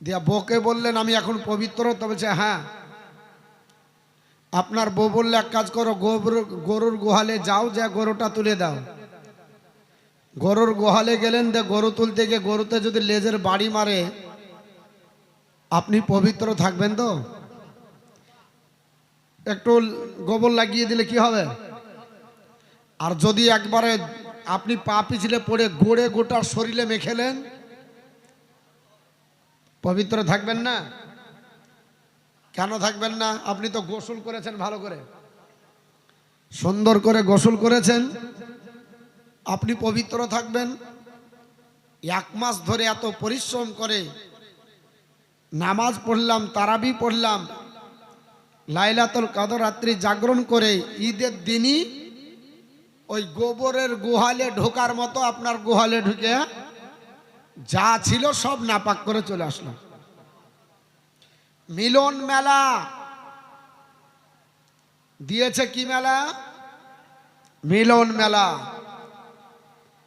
দিয়া বউকে বললেন, আমি এখন পবিত্র তো বলছে হ্যাঁ। আপনার বউ বললে এক কাজ করো, গোবর, গরুর গোহালে যাও, যা গরুটা তুলে দাও। গরুর গোহালে গেলেন দে গরু তুলতে গিয়ে গরুতে যদি লেজের বাড়ি মারে, আপনি পবিত্র থাকবেন তো? একটু গোবর লাগিয়ে দিলে কি হবে? আর যদি একবারে আপনি পা পিছলে পড়ে গোড়ে গোটা শরীরে মেখেলেন পবিত্র থাকবেন না? কেন থাকবেন না? আপনি তো গোসল করেছেন ভালো করে। সুন্দর করে গোসল করেছেন। আপনি পবিত্র থাকবেন। এক মাস ধরে এত পরিশ্রম করে নামাজ পড়লাম, তারাবি পড়লাম, লাইলাতুল কাদর রাত্রি জাগরণ করে ঈদের দিনই ওই গোবরের গুহালে ঢোকার মতো আপনার গুহালে ঢুকে যা ছিল সব নাপাক করে চলে আসলাম। মিলন মেলা। দিয়েছে কি মেলা? মিলন মেলা।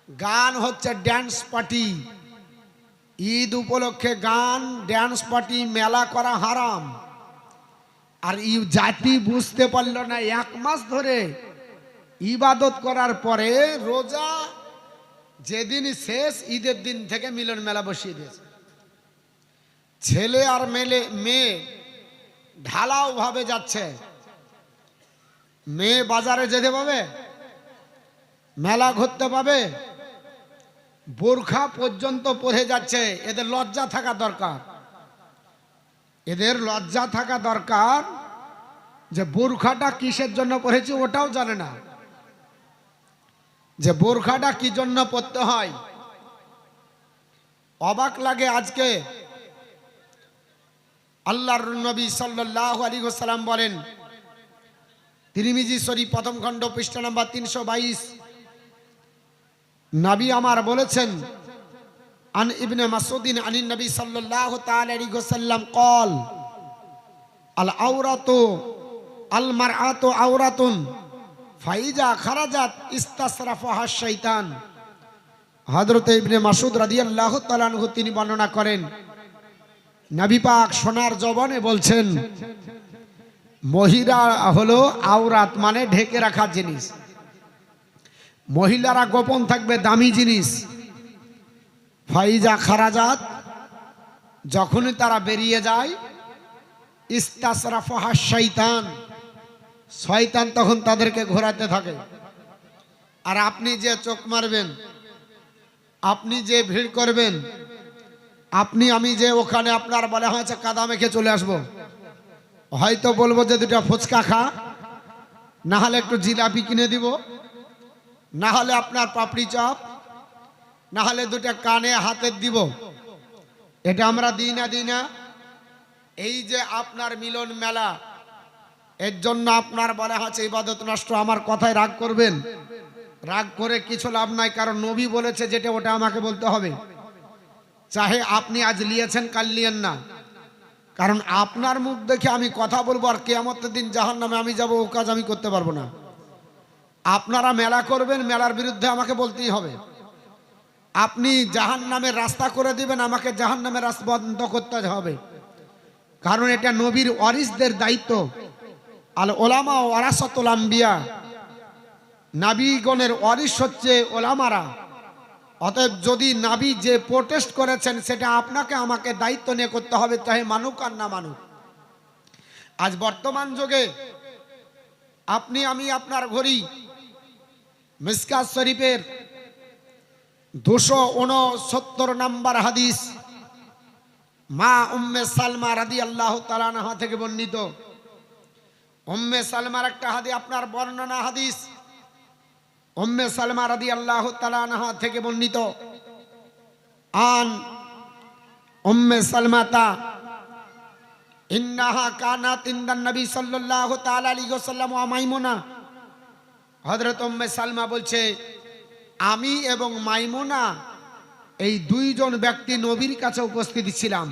গান হচ্ছে ড্যান্স পার্টি ঈদ উপলক্ষে গান ড্যান্স পার্টি মেলা করা হারাম। আর ই জাতি বুঝতে পারল না, এক মাস ধরে ইবাদত করার পরে রোজা যেদিন শেষ, ঈদের দিন থেকে মিলন মেলা বসিয়ে দিয়েছে। ছেলে আর মেলে, মেয়ে ঢালাও ভাবে যাচ্ছে। মেয়ে বাজারে যেতে পাবে, মেলা ঘুরতে পাবে, বোরখা পর্যন্ত পরে যাচ্ছে। এদের লজ্জা থাকা দরকার। এদের লজ্জা থাকা দরকার যে বোরখাটা কিসের জন্য পরেছি ওটাও জানে না। যে বোরখাটা কি জন্য পড়তে হয়? অবাক লাগে আজকে। আল্লাহর নবী সাল্লাহ আলী সালাম বলেন, তিরিমিজি শরীফ প্রথম খণ্ড পৃষ্ঠা নাম্বার তিনশো বাইশ। নাবি আমার বলেছেন, আন ইবনে মাসুদ্দিন আনি নবী সাল্লাহ আলী গোসাল্লাম কল আল আউরাত আল মার আত ফাইজা খারাজাত ইস্তাসরাফাহা শাইতান। হযরত ইবনে মাসুদ রাদিয়াল্লাহু তাআলা আনহু তিনি বর্ণনা করেন, নবী পাক সোনার জবানে বলছেন, মহিলা হলো আওরাত মানে ঢেকে রাখা জিনিস। মহিলারা গোপন থাকবে দামি জিনিস। ফাইজা খারাজাত যখনই তারা বেরিয়ে যায়, ইস্তাসরাফাহা শৈতান শয়তান তখন তাদেরকে ঘোরাতে থাকে। আর আপনি যে চোখ মারবেন, আপনি যে ভিড় করবেন, আপনি, আমি যে ওখানে আপনার বলা হয়েছে, কাদা মেখে চলে আসব। হয়তো বলব যে দুটা ফুচকা খা, না হলে একটু জিলাপি কিনে দিব, না হলে আপনার পাপড়ি চপ, না হলে দুটা কানে হাতের দিব। এটা আমরা দিই না দিই না। এই যে আপনার মিলন মেলা এর জন্য আপনার বলা হচ্ছে ইবাদত নষ্ট, আমার কথায় রাগ করবেন। রাগ করে কিছু লাভ নাই, কারণ নবী বলেছে যেটা ওটা আমাকে বলতে হবে। চাহে আপনি আজ লিয়েছেন, কাল লিয়েন না। কারণ আপনার মুখ দেখে আমি কথা বলব আর কেয়ামতের দিন জাহান নামে আমি যাব, ও কাজ আমি করতে পারব না। আপনারা মেলা করবেন, মেলার বিরুদ্ধে আমাকে বলতেই হবে। আপনি জাহান নামের রাস্তা করে দিবেন, আমাকে জাহান নামের রাস্তা বন্ধ করতে হবে। কারণ এটা নবীর ওয়ারিসদের দায়িত্ব। আল ওলামা ও আরাসতুল আম্বিয়া। নাবিগণের ওয়ারিস হচ্ছে ওলামারা। অতএব যদি নাবি যে প্রোটেস্ট করেছেন, সেটা আপনাকে আমাকে দায়িত্ব নিয়ে করতে হবে চাহে মানুক আর না মানুক। আজ বর্তমান যুগে আপনি, আমি আপনার ঘড়ি মিসকাত শরীফের দুশো উনসত্তর নাম্বার হাদিস মা উম্মে সালমা রাদি আল্লাহ তালানাহা থেকে বর্ণিত। উম্মে সালমার একটা হাদি আপনার বর্ণনা হাদিস। উম্মে সালমা রাদি আল্লাহ তালানাহা থেকে বর্ণিত। আন উম্মে সালমাতা, ইন্নাহা কানাত ইন্দান নবী সাল্লাল্লাহু তাআলা আলাইহি ওয়াসাল্লাম ওয়া মাইমুনা। হযরত উম্মে সালমা বলছে, আমি এবং মাইমুনা এই দুইজন ব্যক্তি নবীর কাছে উপস্থিত ছিলাম।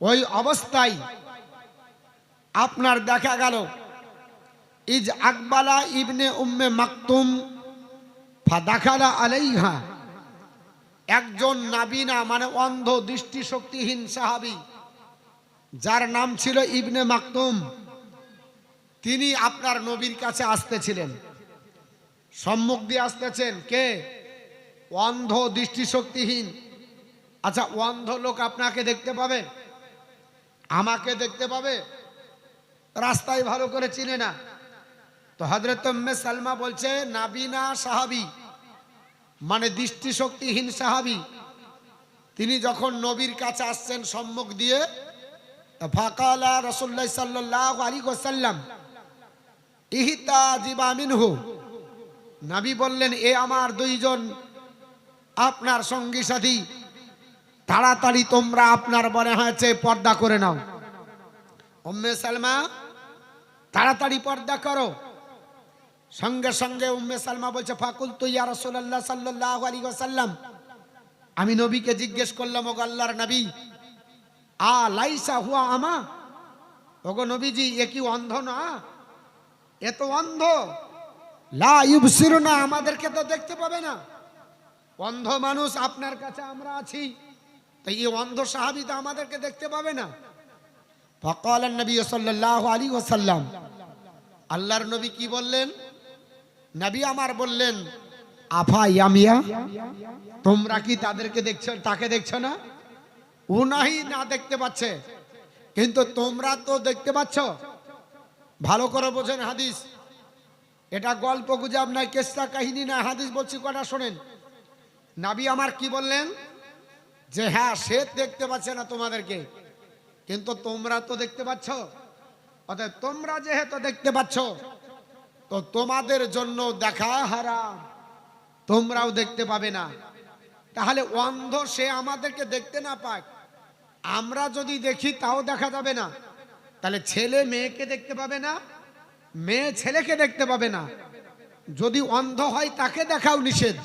ওই অবস্থায় আপনার দেখা গেল। ইজ আকবালা ইবনে উম্মে মাকতুম ফাদাখালা আলাইহা। একজন নাবিনা মানে অন্ধ দৃষ্টিশক্তিহীন সাহাবি, যার নাম ছিল ইবনে মাকতুম। তিনি আপনার নবীর কাছে আসতেছিলেন। সম্মুখ দিয়ে আসতেছেন, কে? অন্ধ দৃষ্টিশক্তিহীন। আচ্ছা অন্ধ লোক আপনাকে দেখতে পাবে? আমাকে দেখতে পাবে? রাস্তায় ভালো করে চিনে না। তো হজরত সালমা বলছে, নাবিনা সাহাবি। মানে দৃষ্টিশক্তিহীন সাহাবি। তিনি যখন নবীর কাছে আসছেন সম্মুখ দিয়ে ফাকালা রসুল্লাহ সাল্লাহ আলী সাল্লাম ইহিতা জিবা মিনহু। নাবি বললেন, এ আমার দুইজন আপনার সঙ্গী সাথী, তাড়াতাড়ি তোমরা আপনার মনে হয়েছে পর্দা করে নাও। উম্মে সালমা তাড়াতাড়ি পর্দা করো। সঙ্গে সঙ্গে উম্মে সালমা বলছে ফাকুল তুই ইয়া রাসূলুল্লাহ সাল্লাল্লাহু আলাইহি ওয়াসাল্লাম। আমি নবীকে জিজ্ঞেস করলাম, ওগো আল্লাহর নবী, আ লাইসা হুয়া আমা? ওগো নবীজি, এ কি অন্ধ না? এ তো অন্ধ। ইউবসিরুনা, আমাদেরকে তো দেখতে পাবে না। অন্ধ মানুষ আপনার কাছে আমরা আছি তাই এই অন্ধ সাহাবি তো আমাদেরকে দেখতে পাবে না। ফকাল নবী সাল্লাল্লাহু আলাইহি ওয়াসাল্লাম। আল্লাহর নবী কি বললেন? নবী আমার বললেন, আফা ইয়ামিয়া, তোমরা কি তাদেরকে দেখছ, তাকে দেখছ না? উনাহি না দেখতে পাচ্ছে। কিন্তু তোমরা তো দেখতে পাচ্ছ। ভালো করে বোঝেন হাদিস। এটা গল্প গুজব নাই কেসা কাহিনী না হাদিস বলছি কটা শোনেন। নাবি আমার কি বললেন? যে হ্যাঁ সে দেখতে পাচ্ছে না তোমাদেরকে। কিন্তু তোমরা তো দেখতে পাচ্ছ। অতএব তোমরা যেহেতু দেখতে পাচ্ছ, তো তোমাদের জন্য দেখা হারাম। তোমরাও দেখতে পাবে না। তাহলে অন্ধ সে আমাদেরকে দেখতে না পাক আমরা যদি দেখি, তাও দেখা যাবে না। তাহলে ছেলে মেয়েকে দেখতে পাবে না, মেয়ে ছেলেকে দেখতে পাবে না। যদি অন্ধ হয়, তাকে দেখাও নিষেধ।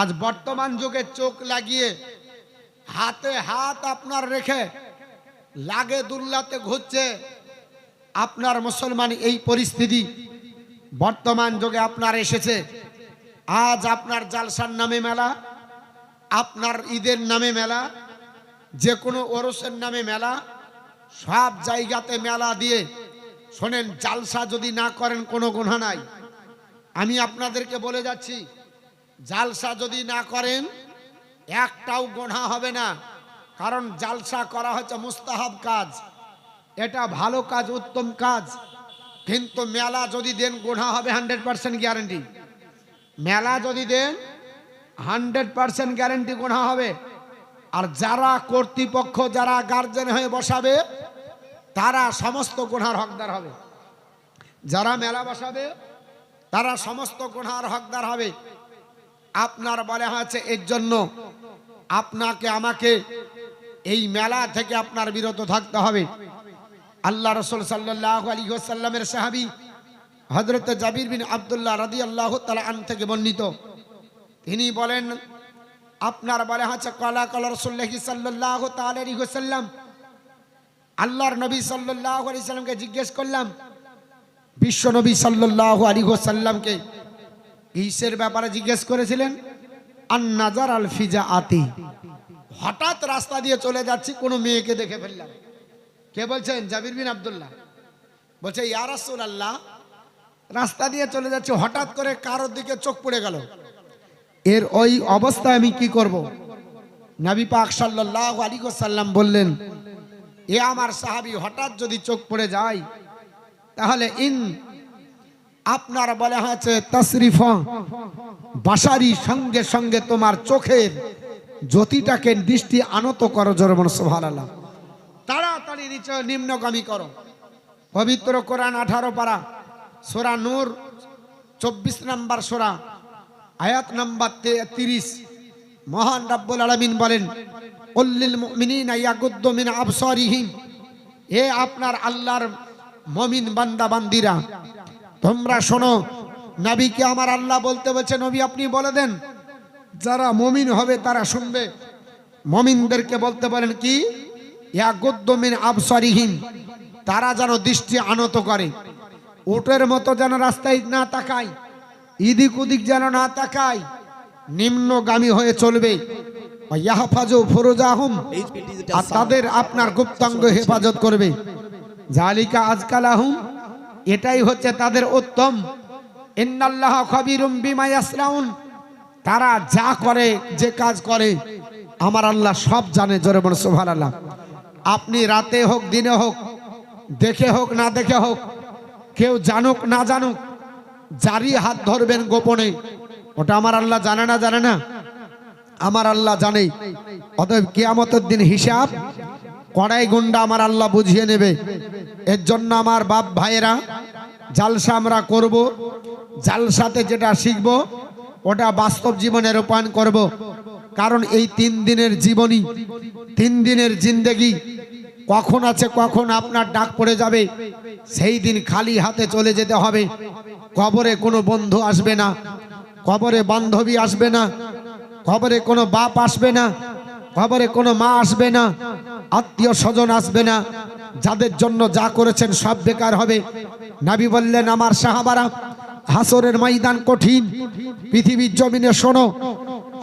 আজ বর্তমান যুগে চোখ লাগিয়ে, হাতে হাত আপনার রেখে লাগে দুল্লাতে ঘুরছে। আপনার মুসলমান এই পরিস্থিতি বর্তমান যুগে আপনার এসেছে। আজ আপনার জালসার নামে মেলা, আপনার ঈদের নামে মেলা যে কোনো ওরসের নামে মেলা, সব জায়গাতে মেলা দিয়ে শোনেন, জালসা যদি না করেন কোনো গুণা নাই। আমি আপনাদেরকে বলে যাচ্ছি, জালসা যদি না করেন, একটাও গোনা হবে না। কারণ জালসা করা হচ্ছে মুস্তাহাব কাজ। এটা ভালো কাজ, উত্তম কাজ। কিন্তু মেলা যদি দেন গোনা হবে হান্ড্রেড পার্সেন্ট গ্যারেন্টি। মেলা যদি দেন, হান্ড্রেড পার্সেন্ট গ্যারেন্টি গোনা হবে। আর যারা কর্তৃপক্ষ, যারা গার্জেন হয়ে বসাবে, তারা সমস্ত গোনার হকদার হবে। যারা মেলা বসাবে, তারা সমস্ত গোনার হকদার হবে। আপনার বলে হয়েছে, এর জন্য আপনাকে, আমাকে এই মেলা থেকে আপনার বিরত থাকতে হবে। আল্লাহ রসুল সাল্লাহ আলী সাল্লামের সাহাবি হজরত জাবির বিন আবদুল্লাহ রাদি আল্লাহ তালা আন থেকে বর্ণিত। তিনি বলেন, আপনার বলে হচ্ছে কলা কলা রসুল্লাহি সাল্লাহ তালি সাল্লাম আল্লাহর নবী সাল্লাহ আলি সাল্লামকে জিজ্ঞেস করলাম, বিশ্ব নবী সাল্লাহ আলী সাল্লামকে ইসের ব্যাপারে জিজ্ঞেস করেছিলেন? আর নাজার আল ফিজা আতি হঠাৎ রাস্তা দিয়ে চলে যাচ্ছি, কোনো মেয়েকে দেখে ফেললাম। কে বলছেন? জাবির বিন আবদুল্লাহ। বলছে ইয়ারাসুল আল্লাহ রাস্তা দিয়ে চলে যাচ্ছি, হঠাৎ করে কারোর দিকে চোখ পড়ে গেল। এর ওই অবস্থায় আমি কি করব? নাবি পাক সাল্লাহ আলী সাল্লাম বললেন, এ আমার সাহাবি, হঠাৎ যদি চোখ পড়ে যায়, তাহলে ইন আপনার বলা হয়েছে তশরিফ বাসারি সঙ্গে সঙ্গে তোমার চোখের জ্যোতিটাকে দৃষ্টি আনত করো জরমন সোহালাল্লাহ তাড়াতাড়ি নিচে নিম্নগামী করো। পবিত্র কোরআন আঠারো পারা, সোরা নূর, চব্বিশ নাম্বার সোরা, আয়াত নাম্বার তিরিশ। মহান রাব্বুল আলমিন বলেন উল্লিল মুমিনিনা ইয়াগুদ্দু মিন আবসারিহিম। এ আপনার আল্লাহর মমিন বান্দা, বান্দিরা, তোমরা শোনো, নবীকে আমার আল্লাহ বলতে বলছে, নবী আপনি বলে দেন যারা মমিন হবে তারা শুনবে। মমিনদেরকে বলতে পারেন কি? আবসারিহীন তারা যেন দৃষ্টি আনত করে। ওটের মতো যেন রাস্তায় না তাকায়। ইদিক উদিক যেন না তাকায়। নিম্নগামী হয়ে চলবে। ইয়াহফাজু তাদের আপনার গুপ্তাঙ্গ হেফাজত করবে। জালিকা আজকালাহুম। এটাই হচ্ছে তাদের উত্তম। ইন্নাল্লাহ খবিরুম বিমা ইয়াসনাউন। তারা যা করে, যে কাজ করে, আমার আল্লাহ সব জানে, জোরে বলে আল্লাহ আপনি রাতে হোক, দিনে হোক, দেখে হোক, না দেখে হোক, কেউ জানুক, না জানুক, যারই হাত ধরবেন গোপনে, ওটা আমার আল্লাহ জানে না জানে না। আমার আল্লাহ জানে। অতএব কেয়ামতের দিন হিসাব, কড়াই গুন্ডা আমার আল্লাহ বুঝিয়ে নেবে। এর জন্য আমার বাপ ভাইয়েরা, জালসা আমরা করব, জালসাতে যেটা শিখব ওটা বাস্তব জীবনে রূপায়ণ করব। কারণ এই তিন দিনের জীবনী, তিন দিনের জিন্দেগি কখন আছে, কখন আপনার ডাক পড়ে যাবে, সেই দিন খালি হাতে চলে যেতে হবে। কবরে কোনো বন্ধু আসবে না, কবরে বান্ধবী আসবে না খবরে কোনো বাপ আসবে না খবরে কোনো মা আসবে না, আত্মীয় স্বজন আসবে না, যাদের জন্য যা করেছেন সব বেকার হবে। নাবি বললেন, আমার সাহাবারা হাসরের ময়দান কঠিন। পৃথিবীর জমিনে শোনো,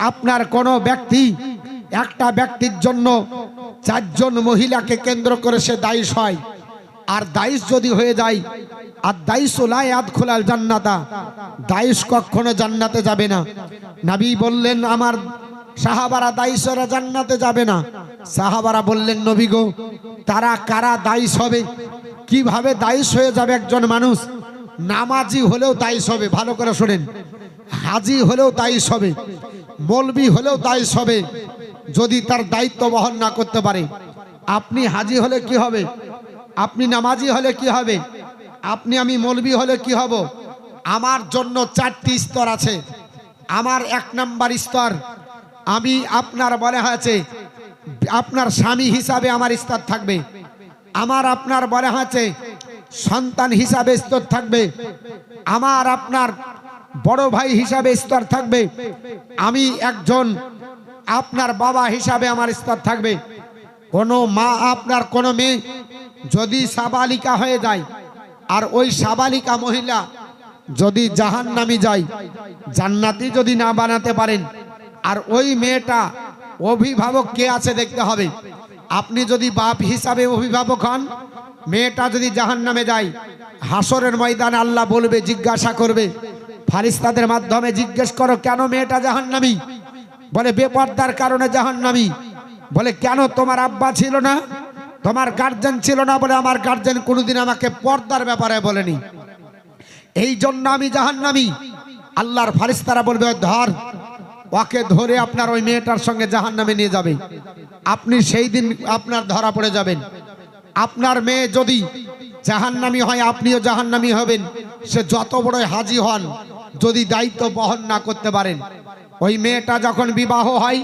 আপনার কোনো ব্যক্তি, একটা ব্যক্তির জন্য চারজন মহিলাকে কেন্দ্র করে সে দায়ী হয়। আর দায়িশ যদি হয়ে যায়, আর দায়িশ আদ খোলাল জান্নাতা, দায়িশ কখনো জান্নাতে যাবে না। নাবি বললেন, আমার সাহাবারা দায়িশরা জান্নাতে যাবে না। সাহাবারা বললেন, নবী গো, তারা কারা দায়িশ হবে? কীভাবে দায়িশ হয়ে যাবে একজন মানুষ? নামাজি হলেও দায়িশ হবে ভালো করে শোনেন। হাজি হলেও তাই হবে মলবি হলেও তাই হবে যদি তার দায়িত্ব বহন না করতে পারে। আপনি হাজি হলে কি হবে? আপনি নামাজি হলে কি হবে? আপনি আমি মলবি হলে কি হব? আমার জন্য চারটি স্তর আছে। আমার এক নাম্বার স্তর, আমি আপনার বলে হয়েছে, আপনার স্বামী হিসাবে আমার স্তর থাকবে। আমার আপনার বলে হয়েছে সন্তান হিসাবে স্তর থাকবে। আমার, আপনার বড় ভাই হিসাবে স্তর থাকবে। আমি একজন আপনার বাবা হিসাবে আমার স্তর থাকবে। কোনো মা আপনার, কোনো মেয়ে যদি সাবালিকা হয়ে যায় আর ওই সাবালিকা মহিলা যদি জাহান নামি যায়, জান্নাতি যদি না বানাতে পারেন, আর ওই মেয়েটা অভিভাবক কে আছে দেখতে হবে? আপনি যদি বাপ হিসাবে অভিভাবক হন মেয়েটা যদি জাহান নামে যায়, হাসরের ময়দানে আল্লাহ বলবে, জিজ্ঞাসা করবে। ফারিস্তাদের মাধ্যমে জিজ্ঞেস করো, কেন মেয়েটা জাহান্নামী? বলে, বেপর্দার কারণে জাহান্নামী। বলে, কেন তোমার আব্বা ছিল না? তোমার গার্জেন ছিল না? বলে, আমার গার্জেন কোনোদিন আমাকে পর্দার ব্যাপারে বলেনি। এই জন্য আমি জাহান্নামী। আল্লাহর ফারিস্তারা বলবে ধর, ওকে ধরে আপনার ওই মেয়েটার সঙ্গে জাহান্নামে নিয়ে যাবে। আপনি সেই দিন আপনার ধরা পড়ে যাবেন। আপনার মেয়ে যদি জাহান্নামি হয়, আপনিও জাহান্নামি হবেন। সে যত বড় হাজি হন, যদি দায়িত্ব বহন না করতে পারেন। ওই মেয়েটা যখন বিবাহ হয়,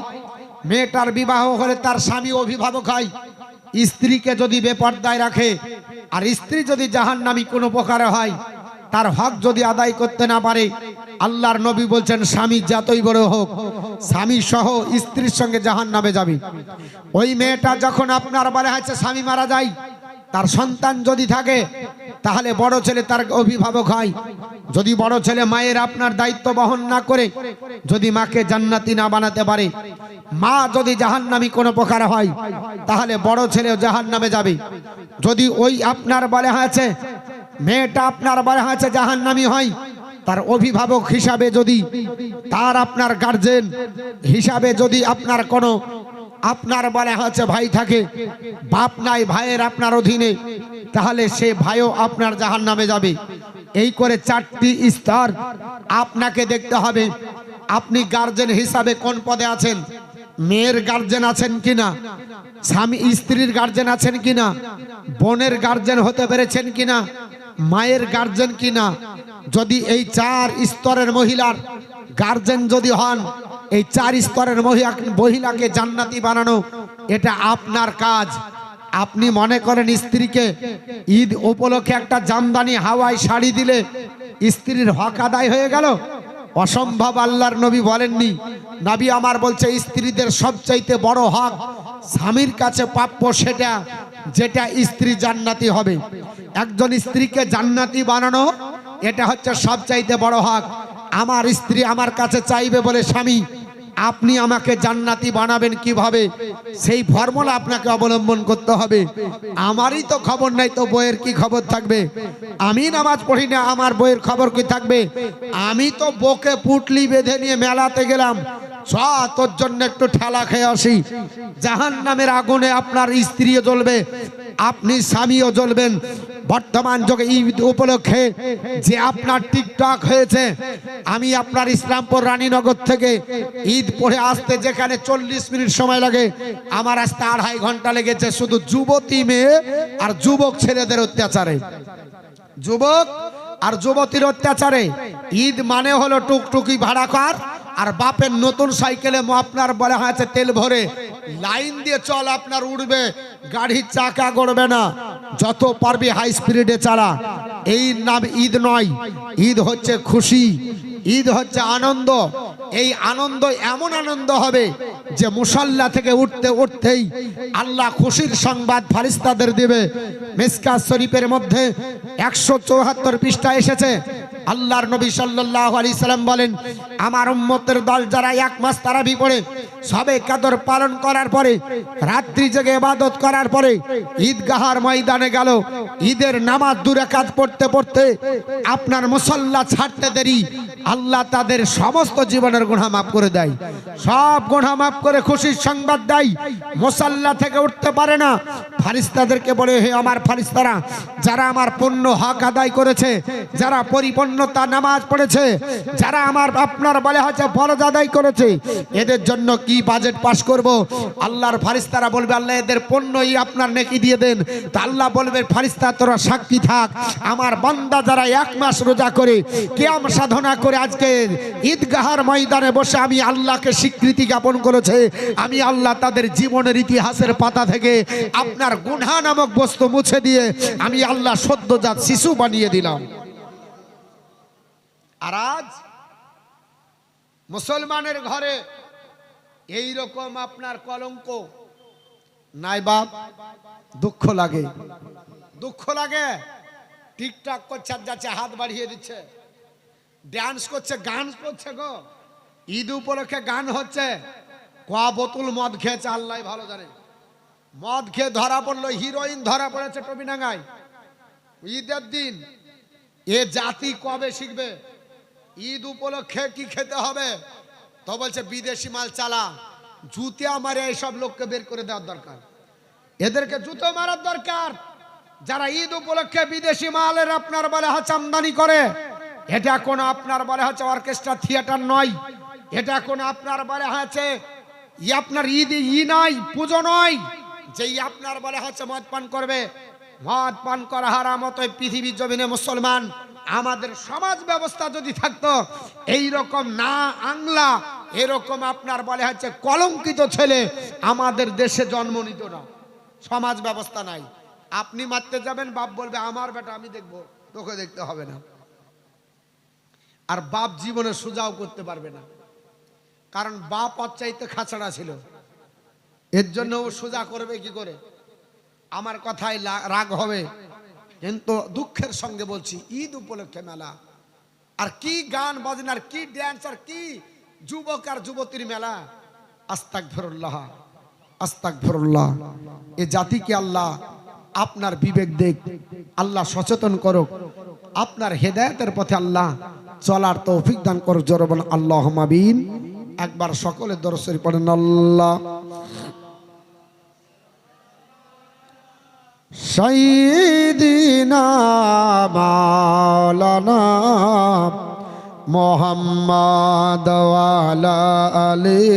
মেয়েটার বিবাহ হলে তার স্বামী অভিভাবক হয়। স্ত্রীকে যদি বেপর্দায় রাখে, আর স্ত্রী যদি জাহান্নামি কোনো প্রকারে হয় তার হক যদি আদায় করতে না পারে, আল্লাহর নবী বলছেন, স্বামী যতই বড় হোক, স্বামী সহ স্ত্রীর সঙ্গে জাহান নামে যাবে। ওই মেয়েটা যখন আপনার বলে হচ্ছে স্বামী মারা যায়, তার সন্তান যদি থাকে, তাহলে বড় ছেলে তার অভিভাবক হয়। যদি বড় ছেলে মায়ের আপনার দায়িত্ব বহন না করে, যদি মাকে জান্নাতি না বানাতে পারে, মা যদি জাহান্নামী কোনো প্রকার হয়, তাহলে বড় ছেলে জাহান নামে যাবে। যদি ওই আপনার বলে হয়েছে মেয়েটা আপনার বলে হয়েছে জাহান্নামী হয়, তার অভিভাবক হিসাবে যদি, তার আপনার গার্জেন হিসাবে যদি আপনার কোনো, আপনার বলে হচ্ছে ভাই থাকে, বাপ নাই ভাইয়ের আপনার অধীনে, তাহলে সে ভাইও আপনার জাহান নামে যাবে। এই করে চারটি স্তর আপনাকে দেখতে হবে। আপনি গার্জেন হিসাবে কোন পদে আছেন? মেয়ের গার্জেন আছেন কিনা? স্বামী স্ত্রীর গার্জেন আছেন কিনা? বোনের গার্জেন হতে পেরেছেন কিনা? মায়ের গার্জেন কিনা, যদি এই চার স্তরের মহিলার গার্জেন যদি হন, এই চার স্তরের মহিলা মহিলাকে জান্নাতি বানানো, এটা আপনার কাজ। আপনি মনে করেন স্ত্রীকে ঈদ উপলক্ষে একটা জামদানি হাওয়াই শাড়ি দিলে স্ত্রীর হক আদায় হয়ে গেল? অসম্ভব, আল্লাহর নবী বলেননি। নবী আমার বলছে, স্ত্রীদের সবচাইতে বড় হক স্বামীর কাছে প্রাপ্য সেটা, যেটা স্ত্রী জান্নাতি হবে। একজন স্ত্রীকে জান্নাতি বানানো, এটা হচ্ছে সবচাইতে বড় হক। আমার স্ত্রী আমার কাছে চাইবে বলে, স্বামী, আপনি আমাকে জান্নাতি বানাবেন কীভাবে? সেই ফর্মুলা আপনাকে অবলম্বন করতে হবে। আমারই তো খবর নাই, তো বইয়ের কি খবর থাকবে? আমি নামাজ পড়ি না, আমার বইয়ের খবর কি থাকবে? আমি তো বকে পুটলি বেঁধে নিয়ে মেলাতে গেলাম। চ তোর জন্য একটু ঠেলা খেয়ে আসি। জাহান নামের আগুনে আপনার স্ত্রীও জ্বলবে, আপনি স্বামীও জ্বলবেন। বর্তমান যুগে ঈদ উপলক্ষে যে আপনার টিকটক হয়েছে, আমি আপনার ইসলামপুর রানীনগর থেকে ঈদ পড়ে আসতে যেখানে চল্লিশ মিনিট সময় লাগে, আমার আসতে আড়াই ঘণ্টা লেগেছে শুধু যুবতী মেয়ে আর যুবক ছেলেদের অত্যাচারে। যুবক আর যুবতীর অত্যাচারে। ঈদ মানে হলো টুকটুকি ভাড়া কর আর বাপের নতুন সাইকেলে আপনার বলা হয়েছে তেল ভরে। লাইন দিয়ে চল, আপনার উঠবে গাড়ির চাকা গড়বে না। যত পারবি হাই স্পিডে চালা। এই নাম ঈদ নয়। ঈদ হচ্ছে খুশি। ঈদ হচ্ছে আনন্দ। এই আনন্দ এমন আনন্দ হবে যে মুসাল্লা থেকে উঠতে উঠতেই আল্লাহ খুশির সংবাদ ফারিস্তাদের দিবে। মিসকা শরীফের মধ্যে একশো চৌহাত্তর পৃষ্ঠা এসেছে। আল্লাহর নবী সাল্লাল্লাহু আলাইহি সাল্লাম বলেন, আমার উম্মতের দল যারা এক মাস তারাবি পড়ে, সবে কাদর পালন করার পরে, রাত্রি জেগে ইবাদত করার পরে, ঈদগাহার ময়দানে গেল, ঈদের নামাজ দূরে কাজ পড়তে পড়তে আপনার মুসল্লা ছাড়তে দেরি, আল্লাহ তাদের সমস্ত জীবনের গুণা মাফ করে দেয়। সব গুণা মাফ করে খুশির সংবাদ দেয়। মুসল্লা থেকে উঠতে পারে না। ফারিস্তাদেরকে বলে, হে আমার ফারিস্তারা, যারা আমার পূর্ণ হক আদায় করেছে, যারা পরিপূর্ণতা নামাজ পড়েছে। যারা আমার আপনার বলে হচ্ছে ফরজ আদায় করেছে, এদের জন্য কি বাজেট পাস করব? আল্লাহর ফারিস্তারা বলবে, আল্লাহ এদের পণ্যই আপনার নেকি দিয়ে দেন। তা আল্লাহ বলবে ফারিস্তা তোরা সাক্ষী থাক। আমার বান্দা যারা এক মাস রোজা করে, কেয়াম সাধনা করে আজকে ঈদগাহার ময়দানে বসে আমি আল্লাহকে স্বীকৃতি জ্ঞাপন করেছে। আমি আল্লাহ তাদের জীবনের ইতিহাসের পাতা থেকে আপনার গুনহা নামক বস্তু মুছে দিয়ে আমি আল্লাহ সদ্যজাত শিশু বানিয়ে দিলাম। আর আজ মুসলমানের ঘরে এই রকম আপনার কলঙ্ক নাই বাপ, দুঃখ লাগে। দুঃখ লাগে। টিকটক করছে, আর যাচ্ছে, হাত বাড়িয়ে দিচ্ছে। ড্যান্স করছে, গান করছে গো। ঈদ উপলক্ষে গান হচ্ছে। কয়া বোতল মদ খেয়েছে, আল্লাহ ভালো জানে। মদ খেয়ে ধরা পড়ল, হিরোইন ধরা পড়েছে টবিনাঙ্গায় ঈদের দিন এ জাতি কবে শিখবে? ঈদ উপলক্ষে কি খেতে হবে? তো বলছে, বিদেশি মাল চালা। জুতিয়া মারে এইসব লোককে বের করে দেওয়ার দরকার। এদেরকে জুতো মারার দরকার। যারা ঈদ উপলক্ষে বিদেশি মালের আপনার বলে হচ্ছে আমদানি করে, এটা কোনো আপনার বলে হচ্ছে অর্কেস্ট্রা থিয়েটার নয়। এটা কোনো আপনার বলে হচ্ছে ই আপনার ঈদ ই নয় পুজো নয়। যে ই আপনার বলে হচ্ছে মদ পান করবে মদ পান করা হারাম, অতএব পৃথিবীর জমিনে মুসলমান, আমাদের সমাজ ব্যবস্থা যদি থাকতো এই রকম না আংলা, এরকম আপনার বলে হচ্ছে কলঙ্কিত ছেলে আমাদের দেশে জন্ম নিত না। সমাজ ব্যবস্থা নাই। আপনি মারতে যাবেন, বাপ বলবে, আমার বেটা, আমি দেখব, তোকে দেখতে হবে না। আর বাপ জীবনে সোজাও করতে পারবে না। কারণ বাপ ওর চাইতে খাঁচড়া ছিল। এর জন্য ও সোজা করবে কি করে? আমার কথায় রাগ হবে। কিন্তু দুঃখের সঙ্গে বলছি, ঈদ উপলক্ষে মেলা। আর কি গান বাজনার কি ড্যান্স আর কি যুবক আর যুবতীর মেলা। আস্তাক ফেরুল্লাহ আস্তাক ফেরুল্লাহ এ জাতিকে আল্লাহ আপনার বিবেক দেখ, আল্লাহ সচেতন করুক। আপনার হেদায়তের পথে আল্লাহ চলার তৌফিক দান করুক। জরবন আল্লাহ মাবিন একবার সকলে দরসরি পড়েন, আল্লাহ। সাইদিনা মাওলানা মোহাম্মদ আলী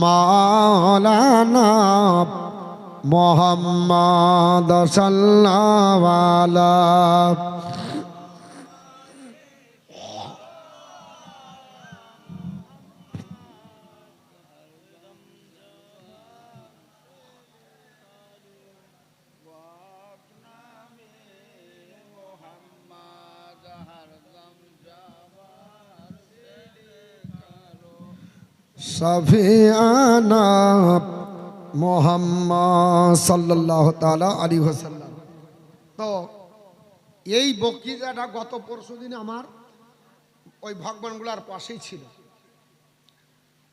মাওলানা মোহাম্মদ সাল্লাল্লাহু সাফিয়ানা মোহাম্মদ সাল্লাল্লাহু তালা আলাইহি ওয়াসাল্লাম। তো এই বক্তৃতাটা গত পরশু দিন আমার ওই ভগবানগুলার পাশেই ছিল।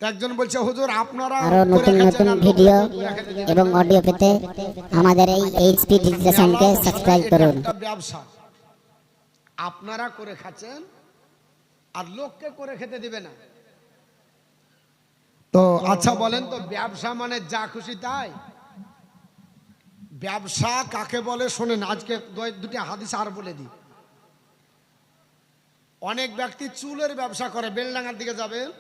একজন বলছে হুজুর আপনারা আরও করে নতুন নতুন ভিডিও এবং অডিও পেতে আমাদের এই এইচপি ডিজিটাল চ্যানেলকে সাবস্ক্রাইব করুন। ব্যবসা। আপনারা করে খাচ্ছেন আর লোককে করে খেতে দিবে না। তো আচ্ছা বলেন তো ব্যবসা মানে যা খুশি তাই? ব্যবসা কাকে বলে? শোনেন আজকে দু- দুটি হাদিস আর বলে দিই। অনেক ব্যক্তি চুলের ব্যবসা করে বেলডাঙ্গার দিকে যাবে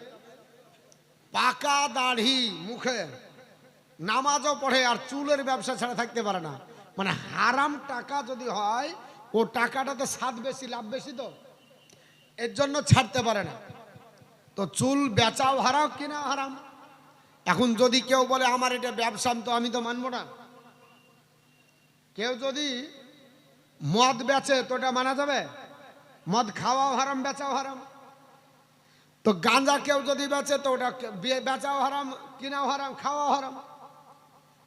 পাকা দাড়ি মুখে নামাজও পড়ে আর চুলের ব্যবসা ছাড়া থাকতে পারে না। মানে হারাম টাকা যদি হয় ও টাকাটাতে স্বাদ বেশি লাভ বেশি তো? এর জন্য ছাড়তে পারে না। তো চুল বেচাও হারাম কিনা হারাম? এখন যদি কেউ বলে, আমার এটা ব্যবসা তো, আমি তো মানবো না। কেউ যদি মদ বেচে, তো এটা মানা যাবে? মদ খাওয়াও হারাম, বেচাও হারাম। তো গাঁজা কেউ যদি বেচে, তো ওটা বেচাও হারাম, কিনাও হারাম, খাওয়াও হারাম।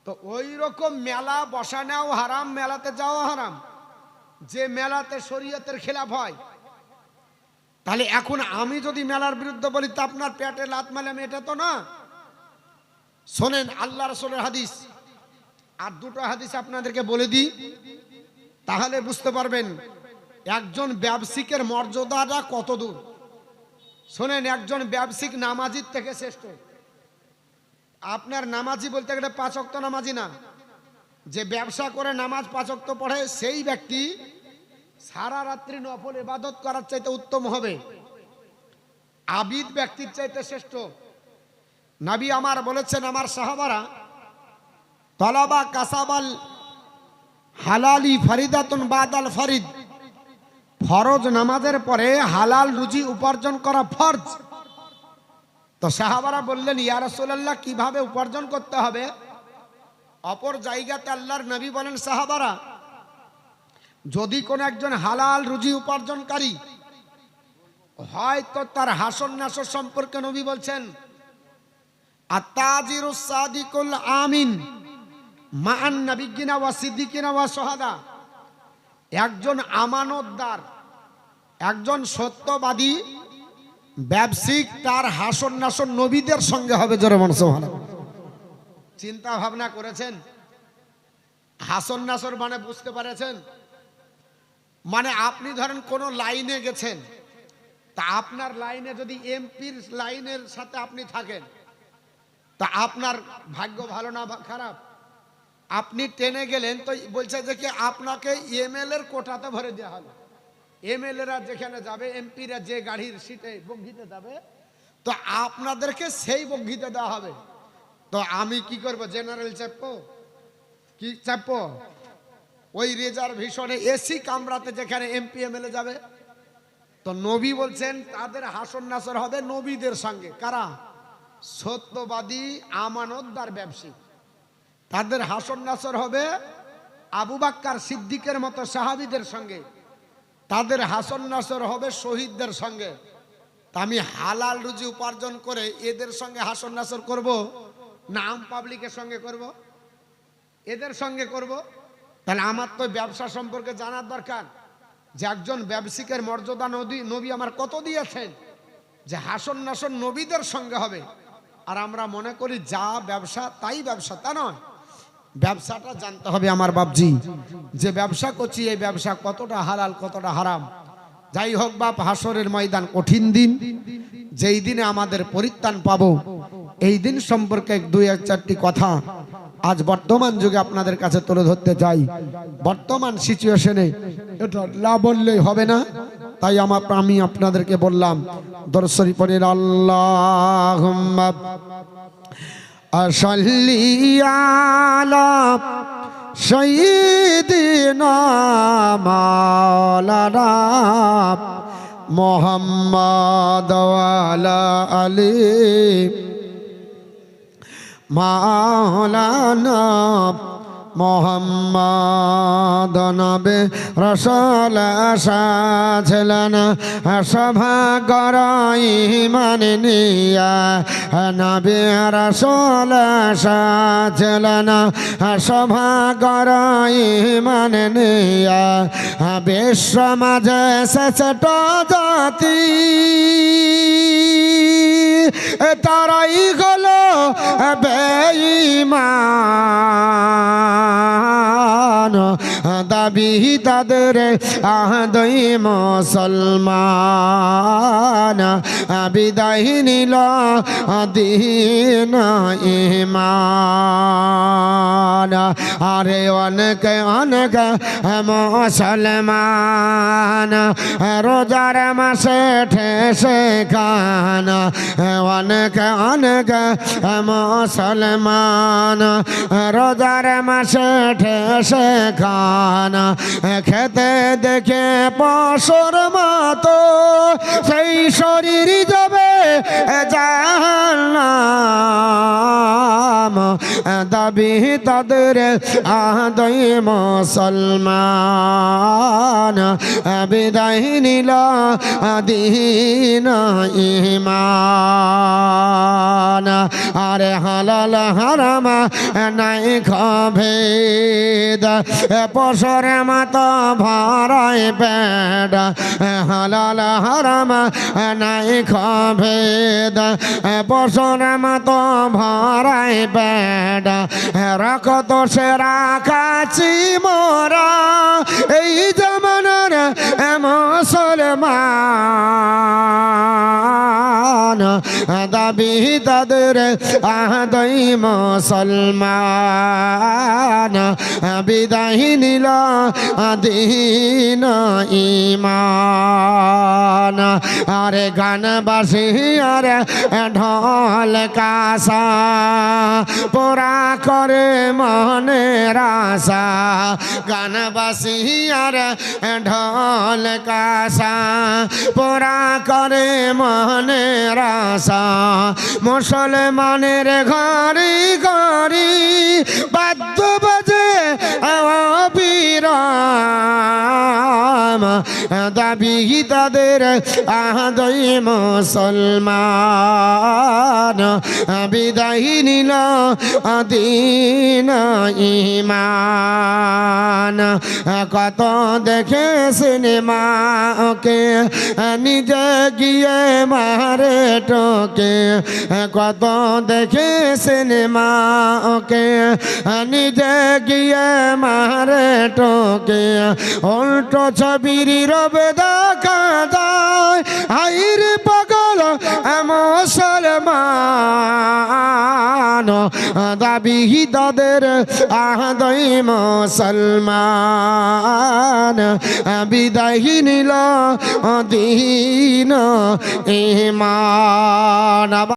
তো ওই রকম মেলা বসানাও হারাম, মেলাতে যাওয়া হারাম। যে মেলাতে শরীয়তের খেলাফ হয় তাহলে এখন আমি যদি মেলার বিরুদ্ধে বলি, তা আপনার পেটে লাত মারলাম এটা তো না। শোনেন, আল্লাহ রসুলের হাদিস। আর দুটো হাদিস আপনাদেরকে বলে দিই, তাহলে বুঝতে পারবেন, একজন ব্যবসিকের মর্যাদাটা কত দূর। শোনেন, একজন ব্যবসায়িক নামাজির থেকে শ্রেষ্ঠ। আপনার নামাজি বলতে গেলে পাঁচ অক্ত নামাজি না। যে ব্যবসা করে নামাজ পাঁচ অক্ত পড়ে, সেই ব্যক্তি সারা রাত্রি নফল ইবাদত করার চাইতে উত্তম হবে। আবিদ ব্যক্তির চাইতে শ্রেষ্ঠ। নাবি আমার বলেছেন, আমার সাহাবারা, তলাবা কাসাবাল হালালি ফরিদাতুন বাদাল ফরিদ। ফরজ নামাজের পরে হালাল রুজি উপার্জন করা ফরজ। তো সাহাবারা বললেন, ইয়া রাসূলুল্লাহ, কীভাবে উপার্জন করতে হবে? অপর জায়গাতে আল্লাহর নবী বলেন, সাহাবারা যদি কোন একজন হালাল রুজি উপার্জনকারী, হয়তো তার হাসন নাসর সম্পর্কে নবী বলছেন সাদিকুল আমিন মান নবিগিনা ওয়া সিদ্দিকিনা ওয়া একজন আমানতদার, একজন সত্যবাদী ব্যবসায়িক তার হাসন নাসন নবীদের সঙ্গে হবে জোরে মানুষ চিন্তা ভাবনা করেছেন? হাসন নাসর মানে বুঝতে পারেছেন? মানে আপনি ধরেন কোন লাইনে গেছেন, তা আপনার লাইনে যদি এমপির লাইনের সাথে আপনি থাকেন, তা আপনার ভাগ্য ভালো না খারাপ? আপনি টেনে গেলেন তো বলছে যে কি আপনাকে এমএল এর কোটাতে ভরে দেওয়া হলো। এমএলএরা যেখানে যাবে, এমপিরা যে গাড়ির সিটে বগিতে যাবে, তো আপনাদেরকে সেই বগিতে দেওয়া হবে। তো আমি কি করব? জেনারেল চাপবো কি চাপবো ওই রিজার্ভেশনে এসি কামরাতে যেখানে এমপি এমএলএ যাবে। তো নবী বলছেন, তাদের হাসন নাসর হবে নবীদের সঙ্গে। কারা? সত্যবাদী, আমানতদার ব্যবসায়ী। তাদের হাসন নাসর হবে আবু বাক্কার সিদ্দিকের মতো সাহাবিদের সঙ্গে। তাদের হাসন নাসর হবে শহীদদের সঙ্গে। তা আমি হালাল রুজি উপার্জন করে এদের সঙ্গে হাসন নাসর করব? না, আম পাবলিকের সঙ্গে করব? এদের সঙ্গে করব? তাহলে আমার তো ব্যবসা সম্পর্কে জানার দরকার যে একজন ব্যবসায়িকের মর্যাদা নদী, নবী আমার কত দিয়েছেন? যে হাসন নাসন নবীদের সঙ্গে হবে। আর আমরা মনে করি যা ব্যবসা, তাই ব্যবসা, তা নয়। ব্যবসাটা জানতে হবে আমার বাপজি, যে ব্যবসা করছি, এই ব্যবসা কতটা হালাল, কতটা হারাম। যাই হোক বাপ, হাসরের ময়দান কঠিন দিন। যেই দিনে আমাদের পরিত্রাণ পাবো, এই দিন সম্পর্কে দুই, এক, চারটি কথা আজ বর্তমান যুগে আপনাদের কাছে তুলে ধরতে চাই। বর্তমান সিচুয়েশনে এটা না বললেই হবে না। তাই আমার আমি আপনাদেরকে বললাম দর্শরী পরের আল্লাহ আলা মোহাম্মদ আলী মাওলানা মোহাম্মদ নবে রসল সাজলেন সভা গরাই মান নিয়া। নবে রসল সাজলেন সভা গরাই মান নিয়া। বিশ্ব মাঝে শেষট জাতি তারাই হলো বেঈমান। No. দাবি তাদের আহদই মুসলমান বিদায় নিল দিন ইমান আরে অনেক অনেক মুসলমান রোজার মাসে ঠেসে খান। অনেক অনেক মুসলমান রোজার মাসে ঠেসে খান। খেতে দেখে পশুর মতো সেই শরীর যাবে জাহান্নাম। দাবি তাদের আদই মুসলমান, বিদায় নিল, দিন ইমান আরে হালাল হারামা, নাই খভেদ পশর মত ভরাই পেড হালাল হারামা নাই খভেদ। পশর মত ভরায় পেড রাখত সে রাখাছি মোরা। এই জমানার মুসলমান দাবি তাদের আদই মুসলমান। বিদায় নিল দিন ইমান আরে গান বাসি আরে ঢল কাসা। পোরা করে মনের রাসা গান বাসি আর ঢল কাসা। পোরা করে মনের আশা। মুসলমানের ঘরে ঘরে বাদ্য বাজে বিরাম দাবি তাদের আদই মুসলমান। বিদায় নিল দিন ইমান কত দেখে সিনেমা ওকে নিজে গিয়ে মারে টোকে। কত দেখে সিনেমা ওকে নিজে গিয়ে মারে টোকে। উল্টো ছবির রবে দেখা যায়। হাইর পাগল মুসলমান। দাবি তাদের আহদই মুসলমান। বিদায় নিল দিন ইমান।